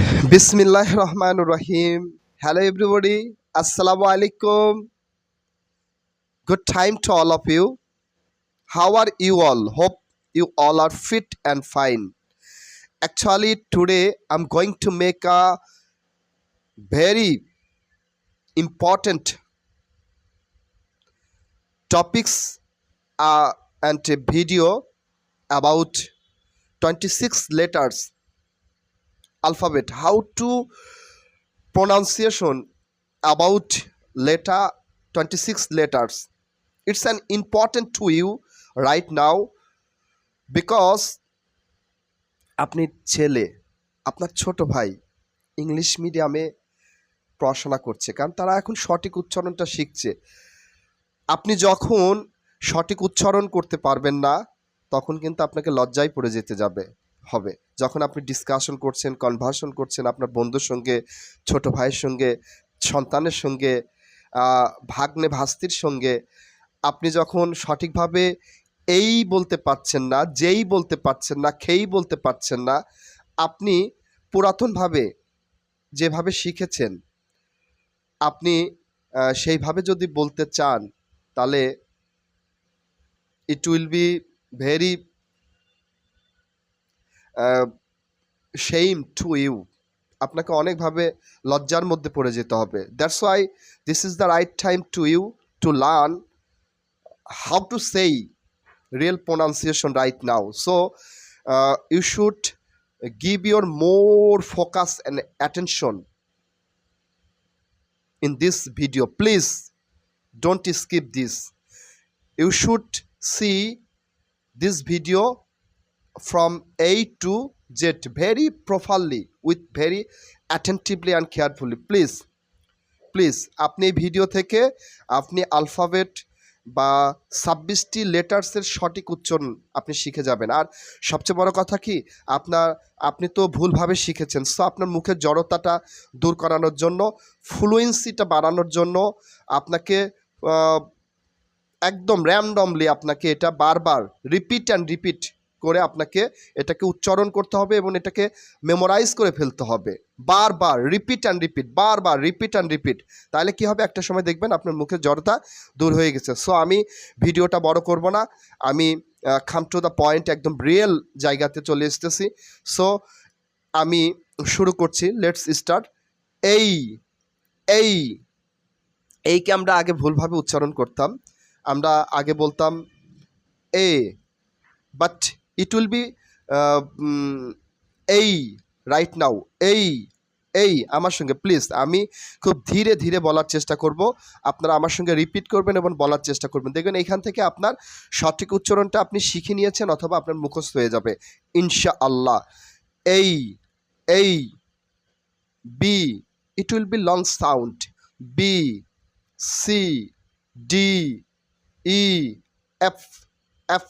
Bismillah Rahman Rahim. Hello everybody. Assalamu alaikum. Good time to all of you. How are you all? Hope you all are fit and fine. Actually, today I'm going to make a very important topics uh, and a video about 26 letters alphabet. How to pronunciation about letter 26 letters. It's an important to you right now because আপনি ছেলে, আপনার ছোট ভাই English মিডিয়ামে পড়াশোনা করছে, কারণ তারা এখন সঠিক উচ্চারণটা শিখছে। আপনি যখন সঠিক উচ্চারণ করতে পারবেন না, তখন কিন্তু আপনাকে লজ্জায় পড়ে যেতে যাবে। হবে। যখন আপনি ডিসকাশন করছেন কনভার্সন করছেন, আপনার বন্ধুর সঙ্গে, ছোট ভাইয়ের সঙ্গে, সন্তানের সঙ্গে ভাগ্নে ভাস্তির সঙ্গে, আপনি যখন সঠিকভাবে এই বলতে পারছেন না, যেই বলতে পারছেন না, খেই বলতে পারছেন না, আপনি পুরাতনভাবে যেভাবে শিখেছেন, আপনি সেইভাবে যদি বলতে চান, তাহলে it will be very shame to you আপনাকে অনেকভাবে লজ্জার মধ্যে পড়ে যেতে হবে। That's why this is the right time to you to learn how to say real pronunciation right now so you should give your more focus and attention in this video. Please, don't skip this. You should see this video from A to Z. Very properly, with very attentively and carefully. Please please আপনি video থেকে আপনি alphabet বা ছাব্বিশটি লেটার্সের সঠিক উচ্চারণ আপনি শিখে যাবেন। আর সবচেয়ে বড় কথা কি? আপনার, আপনি তো ভুলভাবে শিখেছেন। সো আপনার মুখের জড়তাটা দূর করানোর জন্য ফ্লুয়েন্সিটা বাড়ানোর জন্য আপনাকে একদম র্যান্ডমলি আপনাকে এটা বারবার রিপিট অ্যান্ড রিপিট করে আপনাকে এটাকে উচ্চারণ করতে হবে এবং এটাকে মেমোরাইজ করে ফেলতে হবে। বারবার রিপিট অ্যান্ড রিপিট বারবার রিপিট অ্যান্ড রিপিট তাহলে কি হবে? একটা সময় দেখবেন আপনার মুখের জড়তা দূর হয়ে গেছে। সো আমি ভিডিওটা বড় করব না। আমি খাম টু দ্য পয়েন্ট একদম রিয়েল জায়গাতে চলে এসতেছি সো আমি শুরু করছি। লেটস স্টার্ট এই এই, এইকে আমরা আগে ভুলভাবে উচ্চারণ করতাম। আমরা আগে বলতাম, A but it will be A right now A A আমার সঙ্গে প্লিজ আমি খুব ধীরে ধীরে বলার চেষ্টা করব। আপনারা আমার সঙ্গে রিপিট করবেন এবং বলার চেষ্টা করবেন। দেখবেন এইখান থেকে আপনার সঠিক উচ্চারণটা আপনি শিখে নিয়েছেন অথবা আপনার মুখস্থ হয়ে যাবে। ইনশা আল্লাহ A A B it will be long sound B C D E F F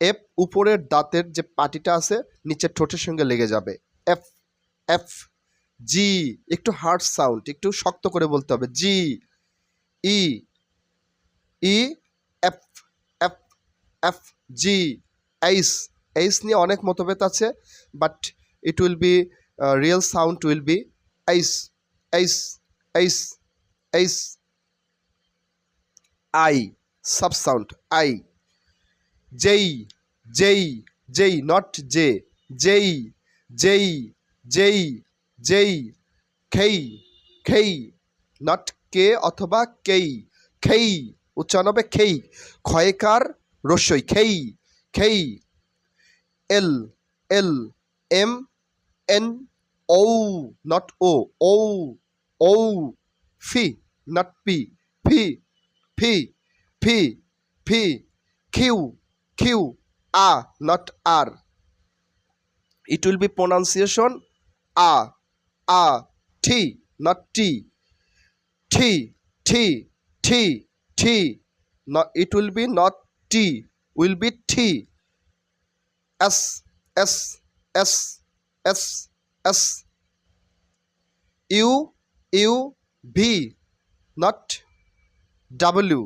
F উপরের দাঁতের যে পাটিটা আছে, নিচের ঠোঁটের সঙ্গে লেগে যাবে। এফ এফ জি একটু হার্ড সাউন্ড একটু শক্ত করে বলতে হবে। G E E F F F G H H নিয়ে অনেক মতভেদ আছে but it will be real sound will be H H H H I sub sound I J J J not যে, যেই যেই যেই যেই, খেই খেই not কে অথবা কেই, খেই, উচ্চারণ হবে খেই, ক্ষয়কার রস্যই, K K, L L, M, N O not O O O P not P, P P P P, Q Q R not R it will be pronunciation a a t not t t t t t not it will be not t will be t s s s s s u u v not w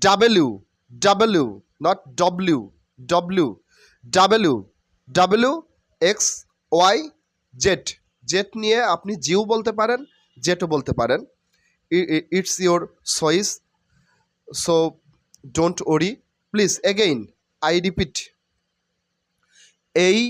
w w not w w w w, x, y, z. Z নিয়ে আপনি জিও বলতে পারেন জেটও বলতে পারেন। It's your choice so don't worry please again I repeat A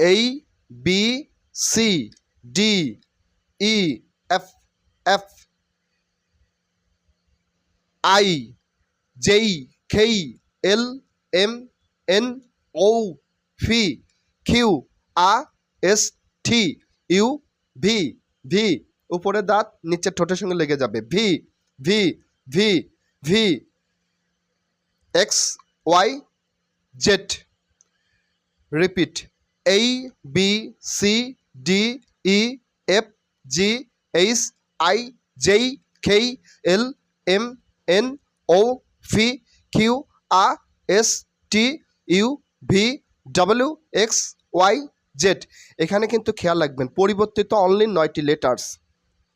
A B C D E F F I J K L, M, N O P Q, R, S, T, U, V V উপরে দাঁত নিচের ঠোঁটের সঙ্গে লেগে যাবে। V V V V, X, Y, Z. Repeat A B, C, D, E, F, G, H, I, J K L, M, N O P Q R S T U V W X Y Z এখানে কিন্তু খেয়াল রাখবেন, পরিবর্তিত only নয়টি letters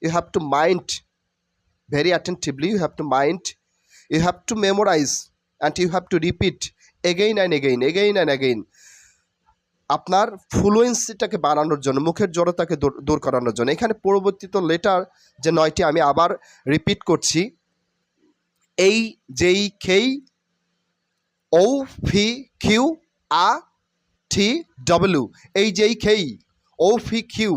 you have to mind very attentively you have to mind you have to memorize and you have to repeat again and again again and again আপনার ফ্লুয়েন্সিটাকে বাড়ানোর জন্য, মুখের জড়তাকে দূর করানোর জন্য। এখানে পরবর্তীত লেটার যে নয়টি আমি আবার রিপিট করছি, এই, J, K O fee Q R T W A J K O fee Q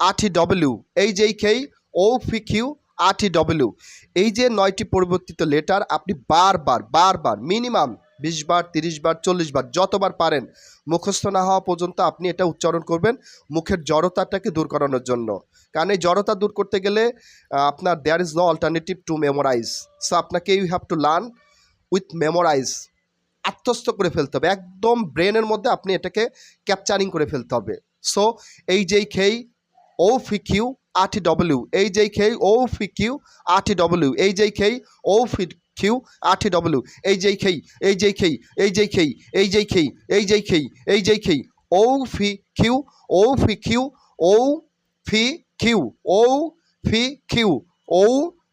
R T W A J K O fee Q R T W A যে নয়টি পরিবর্তিত লেটার আপনি বারবার বারবার মিনিমাম বিশ বার তিরিশ বার চল্লিশ বার যতবার পারেন মুখস্থ না হওয়া পর্যন্ত আপনি এটা উচ্চারণ করবেন মুখের জড়তাটাকে দূর করানোর জন্য। কারণ এই জড়তা দূর করতে গেলে আপনার there is no alternative to memorize so আপনাকে you have to learn with memorize আত্মস্থ করে ফেলতে হবে। একদম ব্রেনের মধ্যে আপনি এটাকে ক্যাপচারিং করে ফেলতে হবে। সো এই J K O fee Q R T W A J K O fee Q R T W A J K O fee Q R T W A J K, A J K, A J K, A J K, A যেই K, A J K O P Q O P Q O P Q O P Q O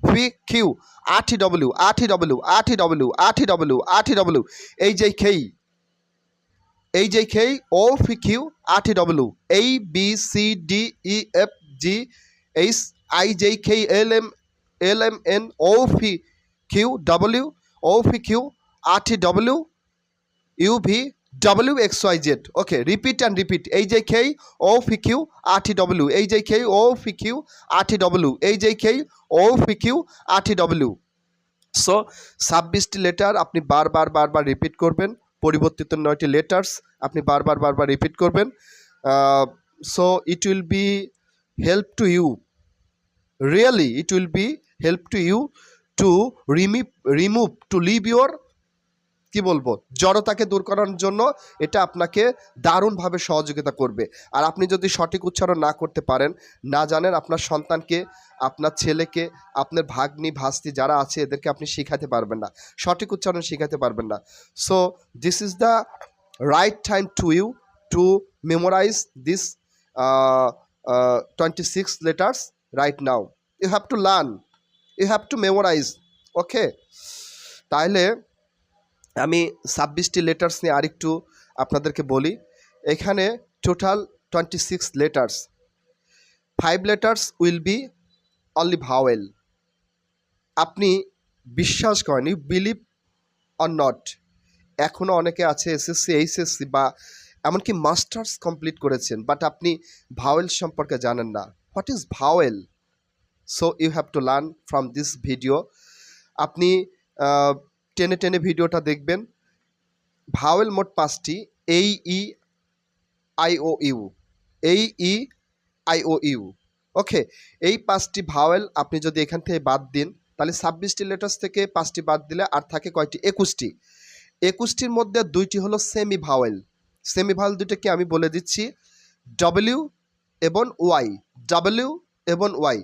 P Q R T W R T W R T W R T W R T W A J K A J K O P Q R T W A B C D E F G H I J K L M L M N O P Q W O P Q R T W U V W X Y Z okay repeat and repeat A J K O fee Q R T W A J K O fee Q আটি W A J K O P Q R T W so ছাব্বিশটি letter আপনি বারবার বারবার repeat করবেন। পরিবর্তিত নয়টি letters আপনি বারবার বারবার রিপিট করবেন। So it will be help to you really it will be help to you to remove remove to leave your কি বলব? জড়তাকে দূর করার জন্য এটা আপনাকে দারুণভাবে সহযোগিতা করবে। আর আপনি যদি সঠিক উচ্চারণ না করতে পারেন, না জানেন আপনার সন্তানকে, আপনার ছেলেকে, আপনার ভাগ্নি, ভাস্তি যারা আছে, এদেরকে আপনি শেখাতে পারবেন না। সঠিক উচ্চারণ শিখাতে পারবেন না। So this is the right time to you to memorize this twenty six letters right now you have to learn you have to memorize okay তাহলে আমি ছাব্বিশটি লেটার্স নিয়ে আরেকটু আপনাদেরকে বলি। এখানে total twenty six letters five letters will be only vowel আপনি বিশ্বাস করেন ইউ বিলিভ অর নট এখনও অনেকে আছে এসএসসি এইচএসসি বা এমনকি মাস্টার্স কমপ্লিট করেছেন বাট আপনি ভাওয়েল সম্পর্কে জানেন না। What is vowel so you have to learn from this video আপনি টেনে টেনে ভিডিওটা দেখবেন। ভাওয়েল মোট পাঁচটি এই ই আই ও ইউ এই E I O you okay? এই পাঁচটি ভাওয়েল আপনি যদি এখান থেকে বাদ দিন, তাহলে ছাব্বিশটি লেটার্স থেকে পাঁচটি বাদ দিলে আর থাকে কয়টি? একুশটি। একুশটির মধ্যে দুইটি হলো সেমি ভাওয়েল সেমি ভাওয়েল দুটোকে আমি বলে দিচ্ছি ডব্লিউ এবং ওয়াই ডাব্লিউ এবং ওয়াই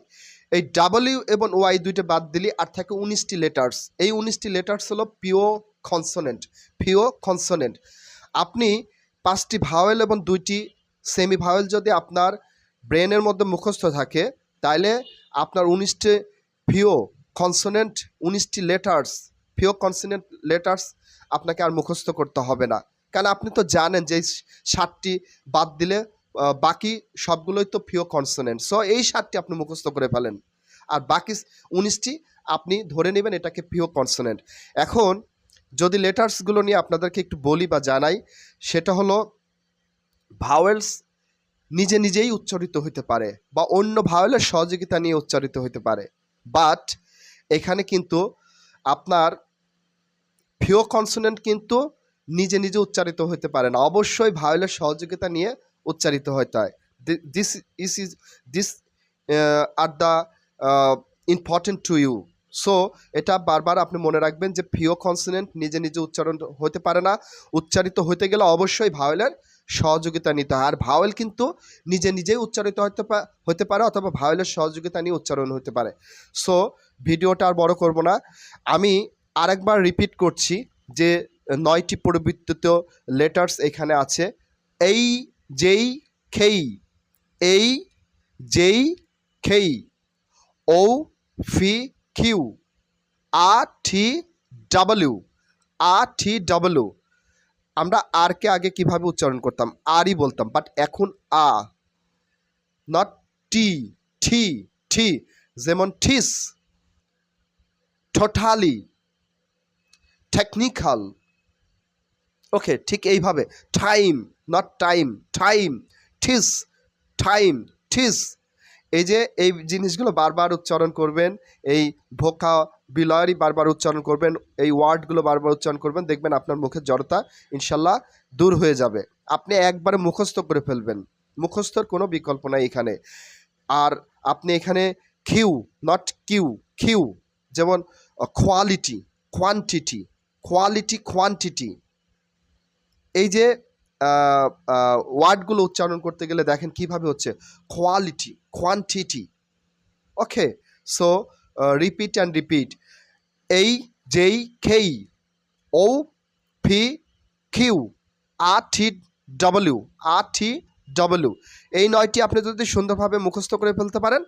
এই ডাব্লিউ এবং ওয়াই দুইটা বাদ দিলে, আর থাকে উনিশটি লেটার্স এই উনিশটি লেটার্স হলো পিও কনসোনেন্ট পিও কনসোনেন্ট আপনি পাঁচটি ভাওয়েল এবং দুইটি সেমি ভাওয়েল যদি আপনার ব্রেনের মধ্যে মুখস্থ থাকে তাহলে আপনার উনিশটি পিও কনসোনেন্ট উনিশটি লেটার্স পিও কনসোনেন্ট লেটার্স আপনাকে আর মুখস্থ করতে হবে না। কারণ আপনি তো জানেন যে ষাটটি বাদ দিলে বাকি সবগুলোই তো ফিও কনসোনেন্ট সো এই সাতটি আপনি মুখস্থ করে ফেলেন। আর বাকি উনিশটি আপনি ধরে নেবেন এটাকে পিও কনসোনেন্ট এখন যদি লেটার্সগুলো নিয়ে আপনাদেরকে একটু বলি বা জানাই, সেটা হলো ভাওয়েলস নিজে নিজেই উচ্চারিত হতে পারে বা অন্য ভাওয়েলের সহযোগিতা নিয়ে উচ্চারিত হতে পারে। বাট এখানে কিন্তু আপনার ফিও কনসোনেন্ট কিন্তু নিজে নিজে উচ্চারিত হতে পারে না। অবশ্যই ভাওয়েলের সহযোগিতা নিয়ে উচ্চারিত হয় this is is this are the important to you so এটা বারবার আপনি মনে রাখবেন যে ফিও কনসোনেন্ট নিজে নিজে উচ্চারণ হতে পারে না। উচ্চারিত হতে গেলে অবশ্যই ভাওয়েলের সহযোগিতা নিতে হয়। আর ভাওয়েল কিন্তু নিজে নিজেই উচ্চারিত হতে হতে পারে অথবা ভাওয়েলের সহযোগিতা নিয়ে উচ্চারণ হতে পারে। সো ভিডিওটা আর বড় করব না। আমি আরেকবার রিপিট করছি যে নয়টি পরিবর্তিত লেটার্স এখানে আছে। এই যেই K, A J K O P Q R T W, R T W. আমরা আরকে আগে কীভাবে উচ্চারণ করতাম? আরই বলতাম বাট এখন আ নট টি, ঠি ঠি, যেমন ঠিস টোটালি টেকনিক্যাল ওকে ঠিক এইভাবে time not time time this time this A J A জিনিসগুলো বারবার উচ্চারণ করবেন, এই ভোকা বিলারি বারবার উচ্চারণ করবেন, এই ওয়ার্ডগুলো বারবার উচ্চারণ করবেন, দেখবেন আপনার মুখের জড়তা ইনশাল্লাহ দূর হয়ে যাবে। আপনি একবারে মুখস্থ করে ফেলবেন। মুখস্থর কোনো বিকল্প নাই এখানে। আর আপনি এখানে কিউ নট কিউ কিউ, যেমন কোয়ালিটি কোয়ান্টিটি কোয়ালিটি কোয়ান্টিটি এই যে ওয়ার্ডগুলো উচ্চারণ করতে গেলে দেখেন কীভাবে হচ্ছে? Quality quantity okay so repeat and repeat A J K O P Q R T W R T W এই নয়টি আপনি যদি সুন্দরভাবে মুখস্থ করে ফেলতে পারেন,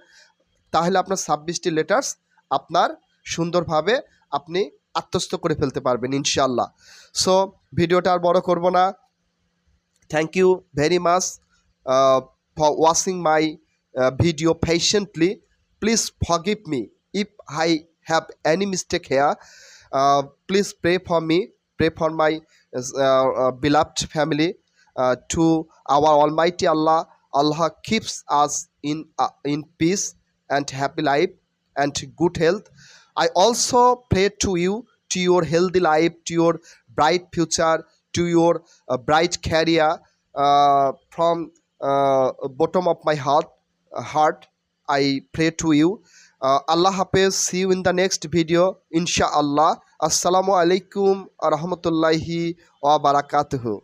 তাহলে আপনার ছাব্বিশটি লেটার্স আপনার সুন্দরভাবে আপনি আত্মস্থ করে ফেলতে পারবেন ইনশাল্লাহ সো ভিডিওটা আর বড় করব না। Thank you very much for watching my video patiently please forgive me if I have any mistake here please pray for me pray for my beloved family uh, to our almighty allah allah keeps us in uh, in peace and happy life and good health i also pray to you to your healthy life to your bright future to your uh, bright career uh, from uh, bottom of my heart heart i pray to you uh, allah hafiz see you in the next video inshallah assalamu alaikum wa rahmatullahi wa barakatuhu